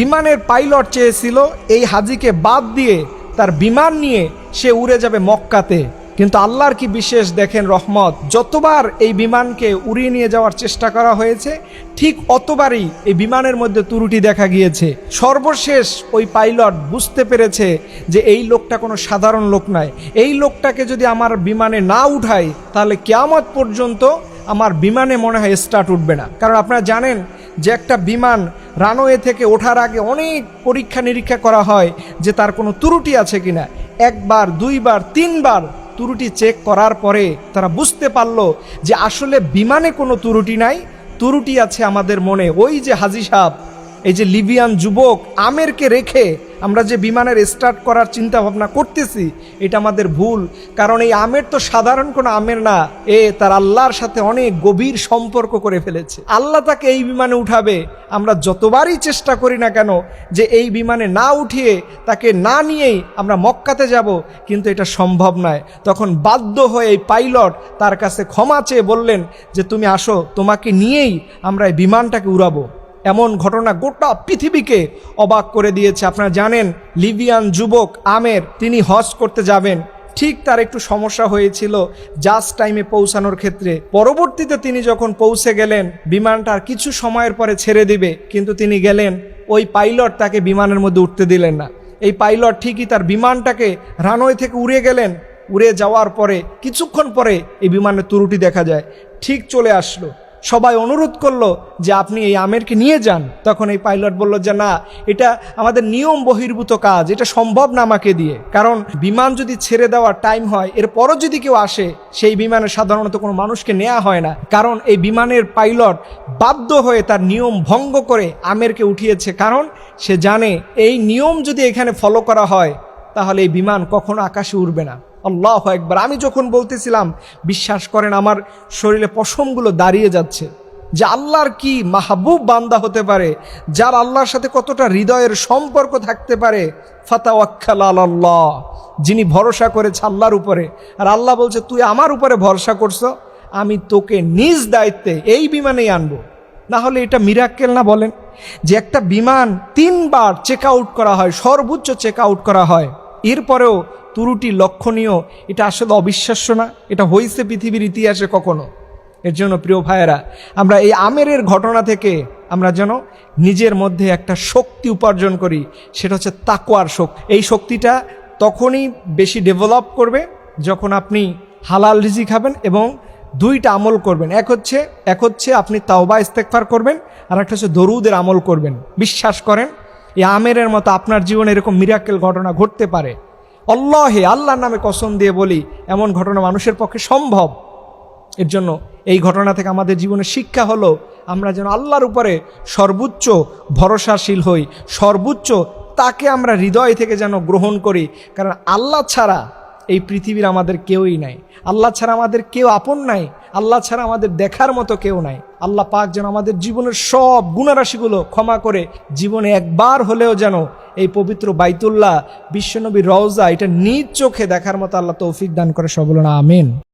বিমানের পাইলট চেয়েছিল এই হাজিকে বাদ দিয়ে তার বিমান নিয়ে সে উড়ে যাবে মক্কাতে। কিন্তু আল্লাহর কি বিশেষ দেখেন রহমত? যতবার এই বিমানকে উড়িয়ে নিয়ে যাওয়ার চেষ্টা করা হয়েছে, ঠিক অতবারই এই বিমানের মধ্যে ত্রুটি দেখা গিয়েছে। সর্বশেষ ওই পাইলট বুঝতে পেরেছে যে এই লোকটা কোনো সাধারণ লোক নয়। এই লোকটাকে যদি আমার বিমানে না উঠাই তাহলে কেয়ামত পর্যন্ত আমার বিমানে মনে হয় স্টার্ট উঠবে না। কারণ আপনারা জানেন যে একটা বিমান রানওয়ে থেকে ওঠার আগে অনেক পরীক্ষা নিরীক্ষা করা হয় যে তার কোনো ত্রুটি আছে কিনা। একবার, দুইবার, তিনবার ত্রুটি চেক করার পরে তারা বুঝতে পারল যে আসলে বিমানে কোনো ত্রুটি নাই, ত্রুটি আছে আমাদের মনে। ওই যে হাজি সাহেব, এই যে লিবিয়ান যুবক আমেরকে রেখে আমরা যে বিমানের স্টার্ট করার চিন্তা ভাবনা করতেছি, এটা আমাদের ভুল। কারণ এই আমের তো সাধারণ কোনো আমের না, এ তার আল্লাহর সাথে অনেক গভীর সম্পর্ক করে ফেলেছে। আল্লাহ তাকে এই বিমানে উঠাবে, আমরা যতবারই চেষ্টা করি না কেন যে এই বিমানে না উঠিয়ে তাকে না নিয়েই আমরা মক্কাতে যাব, কিন্তু এটা সম্ভব নয়। তখন বাধ্য হয়ে এই পাইলট তার কাছে ক্ষমা চেয়ে বললেন যে, তুমি আসো, তোমাকে নিয়েই আমরা এই বিমানটাকে উড়াবো। এমন ঘটনা গোটা পৃথিবীকে অবাক করে দিয়েছে। আপনারা জানেন লিবিয়ান যুবক আমের, তিনি হজ করতে যাবেন। ঠিক তার একটু সমস্যা হয়েছিল জাস্ট টাইমে পৌঁছানোর ক্ষেত্রে। পরবর্তীতে তিনি যখন পৌঁছে গেলেন, বিমানটা আর কিছু সময়ের পরে ছেড়ে দিবে, কিন্তু তিনি গেলেন, ওই পাইলট তাকে বিমানের মধ্যে উঠতে দিলেন না। এই পাইলট ঠিকই তার বিমানটাকে রানওয়ে থেকে উড়ে গেলেন। উড়ে যাওয়ার পরে, কিছুক্ষণ পরে এই বিমানের ত্রুটি দেখা যায়। ঠিক চলে আসলো। সবাই অনুরোধ করল যে আপনি এই আমেরকে নিয়ে যান। তখন এই পাইলট বলল যে, না, এটা আমাদের নিয়ম বহির্ভূত কাজ, এটা সম্ভব না আমাকে দিয়ে। কারণ বিমান যদি ছেড়ে দেওয়ার টাইম হয়, এরপরও যদি কেউ আসে, সেই বিমানে সাধারণত কোনো মানুষকে নেওয়া হয় না। কারণ এই বিমানের পাইলট বাধ্য হয়ে তার নিয়ম ভঙ্গ করে আমেরকে উঠিয়েছে। কারণ সে জানে, এই নিয়ম যদি এখানে ফলো করা হয়, তাহলে এই বিমান কখনো আকাশে উড়বে না। আল্লাহ একবার আমি যখন বলতেছিলাম, বিশ্বাস করেন আমার শরীরে পশমগুলো দাঁড়িয়ে যাচ্ছে, যে আল্লাহর কি মাহবুব বান্দা হতে পারে, যার আল্লাহর সাথে কতটা হৃদয়ের সম্পর্ক থাকতে পারে? ফাতাওয়াক্কাল আল্লাহ যিনি ভরসা করেছে আল্লাহর উপরে। আর আল্লাহ বলছে, তুই আমার উপরে ভরসা করছ, আমি তোকে নিজ দায়িত্বে এই বিমানেই আনব। না হলে এটা মিরাক্কেল না বলেন? যে একটা বিমান তিনবার চেক আউট করা হয়, সর্বোচ্চ চেক আউট করা হয়। এরপরেও ত্রুটি লক্ষণীয়, এটা আসলে অবিশ্বাস্য না, এটা হয়েছে পৃথিবীর ইতিহাসে কখনো। এর জন্য প্রিয় ভাইয়েরা, আমরা এই আমেরের ঘটনা থেকে আমরা যেন নিজের মধ্যে একটা শক্তি উপার্জন করি, সেটা হচ্ছে তাকোয়ার শক্তি। এই শক্তিটা তখনই বেশি ডেভেলপ করবে যখন আপনি হালাল রিজি খাবেন এবং দুইটা আমল করবেন। এক হচ্ছে এক হচ্ছে আপনি তাওবা ইস্তেকফার করবেন, আর একটা হচ্ছে দরুদের আমল করবেন। বিশ্বাস করেন, এই আমেরের মতো আপনার জীবনে এরকম মিরাক্কেল ঘটনা ঘটতে পারে। অল্লাহে আল্লাহর নামে কসম দিয়ে বলি, এমন ঘটনা মানুষের পক্ষে সম্ভব। এর জন্য এই ঘটনা থেকে আমাদের জীবনে শিক্ষা হলো, আমরা যেন আল্লাহর উপরে সর্বোচ্চ ভরসাশীল হই, সর্বোচ্চ তাকে আমরা হৃদয় থেকে যেন গ্রহণ করি, কারণ আল্লাহ ছাড়া এই পৃথিবীর আমাদের কেউই নাই। আল্লাহ ছাড়া আমাদের কেউ আপন নাই, আল্লাহ ছাড়া আমাদের দেখার মতো কেউ নাই। আল্লাহ পাক যেন আমাদের জীবনের সব গুণারাশিগুলো ক্ষমা করে, জীবনে একবার হলেও যেন এই পবিত্র বাইতুল্লাহ, বিশ্বনবী রওজা, এটা নিজ চোখে দেখার মতো আল্লাহ তৌফিক দান করে সবল না আমিন।